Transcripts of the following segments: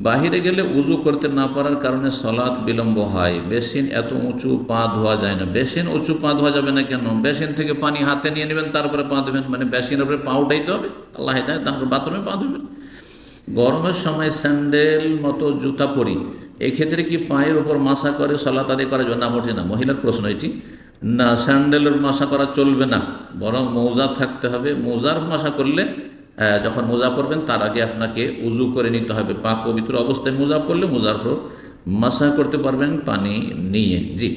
বাহিরে গেলে উজু করতে না পারার কারণে সলাৎ বিলম্ব হয়। বেসিন এত উঁচু পা ধোয়া যায় না। বেসিন উঁচু পা ধোয়া যাবে না কেন? বেসিন থেকে পানি হাতে নিয়ে নেবেন, তারপরে পা ধুবেন। মানে বেসিনের উপরে পা উঠাইতে হবে। আল্লাহ তারপর বাথরুমে পা ধুবেন গরমের সময় স্যান্ডেল মতো জুতা পরি। এক্ষেত্রে কি পায়ের উপর মাসা করে সলাত আদায় করা যাবে? না মোটে না। মহিলার প্রশ্ন এটি। না, স্যান্ডেলের মাসা করা চলবে না। বরং মৌজা থাকতে হবে। মৌজার মাসা করলে যখন মোজা পড়বেন তার আগে আপনাকে উজু করে নিতে হবে। পাক পবিত্র অবস্থায় মোজা পড়লে মোজার পর মশা করতে পারবেন পানি নিয়ে। জি।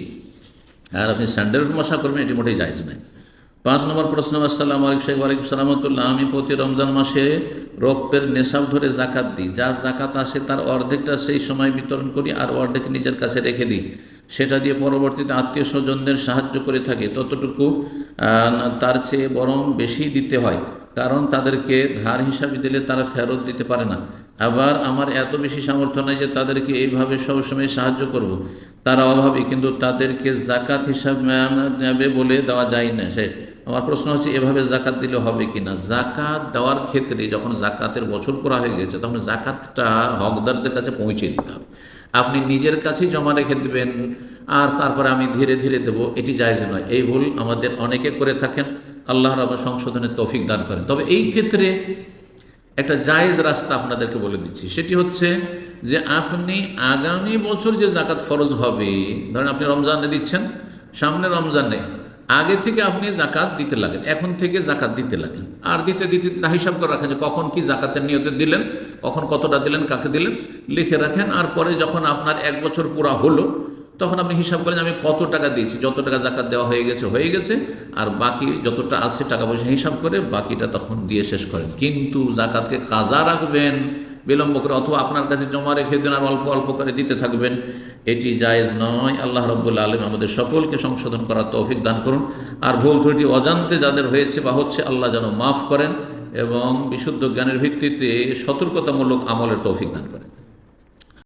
আর আপনি স্যান্ডেল মশা করবেন, এটি মোটেই জায়জ নাই পাঁচ নম্বর প্রশ্ন, আসসালাম আলাইকুম সাহেব আলাইকুম সালামতুল্লাহ আমি প্রতি রমজান মাসে রক্তের নেশাব ধরে জাকাত দিই। যা জাকাত আসে তার অর্ধেকটা সেই সময় বিতরণ করি আর অর্ধেক নিজের কাছে রেখে দিই। সেটা দিয়ে পরবর্তীতে আত্মীয় স্বজনদের সাহায্য করে থাকে। ততটুকু তার চেয়ে বরং বেশি দিতে হয়। কারণ তাদেরকে ধার হিসাবে দিলে তারা ফেরত দিতে পারে না। আবার আমার এত বেশি সামর্থ্য নাই যে তাদেরকে এইভাবে সবসময় সাহায্য করব। তারা অভাবী, কিন্তু তাদেরকে জাকাত হিসাব বলে দেওয়া যায় না সে আমার প্রশ্ন হচ্ছে, এভাবে জাকাত দিলে হবে কি না জাকাত দেওয়ার ক্ষেত্রে যখন জাকাতের বছর করা হয়ে গেছে, তখন জাকাতটা হকদারদের কাছে পৌঁছে দিতে হবে। আপনি নিজের কাছেই জমা রেখে দেবেন, আর তারপরে আমি ধীরে ধীরে দেব, এটি জায়জ নয়। এই ভুল আমাদের অনেকে করে থাকেন, আল্লাহ রব সংশোধনের তৌফিক দান করেন। তবে এই ক্ষেত্রে একটা জায়েজ রাস্তা আপনাদেরকে বলে দিচ্ছি। সেটি হচ্ছে যে আপনি আগামী বছর যে জাকাত ফরজ হবে, ধরেন আপনি রমজানে দিচ্ছেন, সামনে রমজানে আগে থেকে আপনি জাকাত দিতে লাগেন, এখন থেকে জাকাত দিতে লাগেন। আর দিতে দিতে দিতে হিসাব করে রাখেন যে কখন কি জাকাতের নিয়তে দিলেন, কখন কতটা দিলেন, কাকে দিলেন, লিখে রাখেন। আর পরে যখন আপনার এক বছর পুরা হলো, তখন আপনি হিসাব করেন আমি কত টাকা দিয়েছি, যত টাকা জাকাত দেওয়া হয়ে গেছে হয়ে গেছে। আর বাকি যতটা আছে টাকা পয়সা হিসাব করে বাকিটা তখন দিয়ে শেষ করেন। কিন্তু জাকাতকে কাজা রাখবেন বিলম্ব করে অথবা আপনার কাছে জমা রেখে দেন আর অল্প অল্প করে দিতে থাকবেন, এটি জায়েজ নয়। আল্লাহ রব্বুল্লা আলম আমাদের সকলকে সংশোধন করার তৌফিক দান করুন। আর ভুল ত্রুটি অজান্তে যাদের হয়েছে বা হচ্ছে আল্লাহ যেন মাফ করেন এবং বিশুদ্ধ জ্ঞানের ভিত্তিতে সতর্কতামূলক আমলের তৌফিক দান করেন।